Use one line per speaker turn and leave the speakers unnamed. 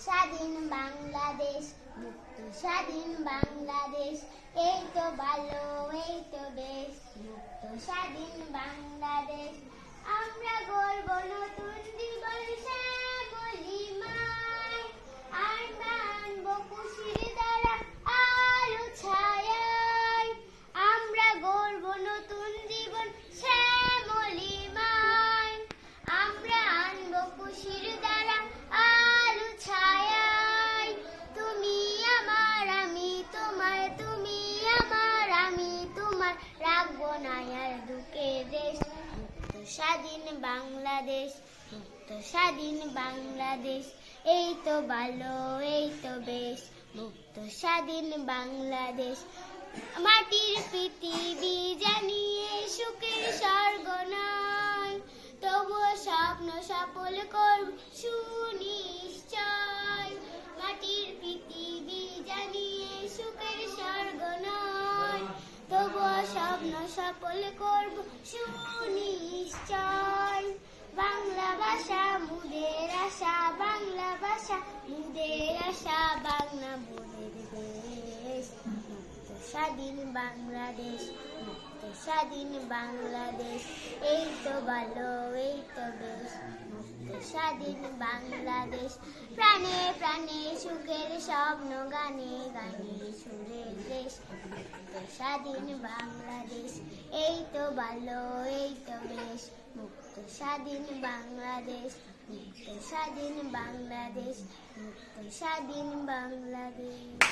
স্বাধীন বাংলাদেশ মুক্ত স্বাধীন বাংলাদেশ এই তো ভালো রাখব না, আর দুঃখে দেশ। মুক্ত স্বাধীন বাংলাদেশ, মুক্ত স্বাধীন বাংলাদেশ। এই তো ভালো, এই তো বেশ। মুক্ত স্বাধীন বাংলাদেশ। মাটির পৃথিবী জানিয়ে সুখের স্বর্গ নয়। তবুও স্বপ্ন সফল করব সুনিশ্চয় সফল করব সুনিশ্চয় বাংলা ভাষা, মুদের আশা, বাংলা ভাষা, মুদের আশা, বাংলা বোনের দেশ। স্বাধীন বাংলাদেশ স্বাধীন বাংলাদেশ। এই তো ভালো এই তো বেশ। স্বাধীন বাংলাদেশ। প্রাণে প্রাণে সুখের স্বপ্ন, গানে গানে সুরের দেশ। স্বাধীন বাংলাদেশ, এই তো ভালো, এই তো বেশ। মুক্ত স্বাধীন বাংলাদেশ, মুক্ত স্বাধীন বাংলাদেশ, মুক্ত স্বাধীন বাংলাদেশ।